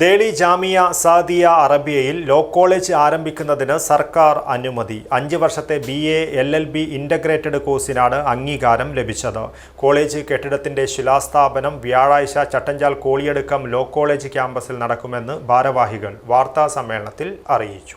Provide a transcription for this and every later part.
ദേളി ജാമിയ സാദിയ അറബിയയിൽ law college ആരംഭിക്കുന്നതിന് സർക്കാർ അനുമതി. അഞ്ച് വർഷത്തെ B A L L B integrated കോഴ്സിനാണ് അംഗീകാരം ലഭിച്ചത്. കോളേജ് കെട്ടിടത്തിന്റെ ശിലാസ്ഥാപനം വ്യാഴാഴ്ച ചട്ടഞ്ചാൽ കോളിയടുക്കം ലോ കോളേജ് ക്യാമ്പസിൽ നടക്കുമെന്ന് ഭാരവാഹികൾ വാർത്താ സമ്മേളനത്തിൽ അറിയിച്ചു.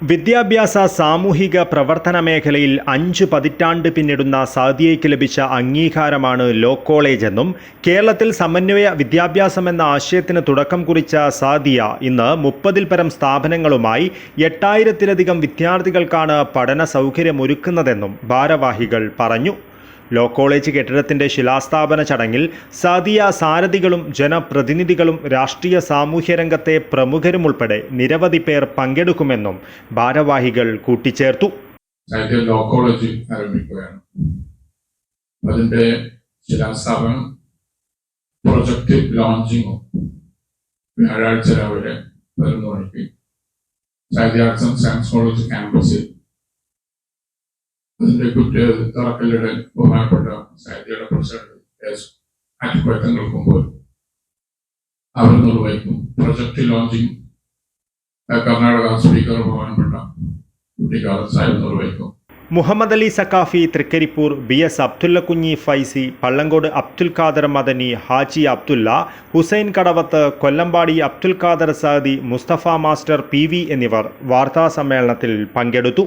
വിദ്യാഭ്യാസ സാമൂഹിക പ്രവർത്തന മേഖലയിൽ അഞ്ച് പതിറ്റാണ്ട് പിന്നിടുന്ന സാദിയയ്ക്ക് ലഭിച്ച അംഗീകാരമാണ് ലോ കോളേജ് എന്നും കേരളത്തിൽ സമന്വയ വിദ്യാഭ്യാസം എന്ന ആശയത്തിന് തുടക്കം കുറിച്ച സാദിയ ഇന്ന് മുപ്പതിൽ പരം സ്ഥാപനങ്ങളുമായി എട്ടായിരത്തിലധികം വിദ്യാർത്ഥികൾക്കാണ് പഠന സൗകര്യമൊരുക്കുന്നതെന്നും ഭാരവാഹികൾ പറഞ്ഞു. ലോ കോളേജ് കെട്ടിടത്തിന്റെ ശിലാസ്ഥാപന ചടങ്ങിൽ സാദിയ സാരഥികളും ജനപ്രതിനിധികളും രാഷ്ട്രീയ സാമൂഹ്യ രംഗത്തെ പ്രമുഖരും ഉൾപ്പെടെ നിരവധി പേർ പങ്കെടുക്കുമെന്നും ഭാരവാഹികൾ കൂട്ടിച്ചേർത്തു. ലോ കോളേജ് ആരംഭിക്കുകയാണ്. ശിലാസ്ഥാപനം പ്രൊജക്ട് ലോഞ്ചിങ്ങും വ്യാഴാഴ്ച രാവിലെ പതിനൊന്ന് സയൻസ് കോളേജ് ക്യാമ്പസിൽ അതിന്റെ കുട്ടികൾ തറക്കല്ലിടൽ ബഹുമാനപ്പെട്ട സാഹിത്യയുടെ പ്രസിഡന്റ് എസ് ആറ്റിക്കുഴത്തങ്ങൾ മുമ്പ് അവർ നിർവഹിക്കും. പ്രൊജക്ട് ലോഞ്ചിങ് കർണാടക സ്പീക്കർ ബഹുമാനപ്പെട്ട കുട്ടിക്കാലം സാഹിബ് നിർവഹിക്കും. Muhammad Ali Saqafi Thrikaripur B S Abdullakunhi Faizi Pallankode Abdul Khader Madani Haji Abdulla Hussain Kadavath Kollampady Abdul Khader Sadi Mustafa master P എന്നിവർ വാർത്താ സമ്മേളനത്തിൽ പങ്കെടുത്തു.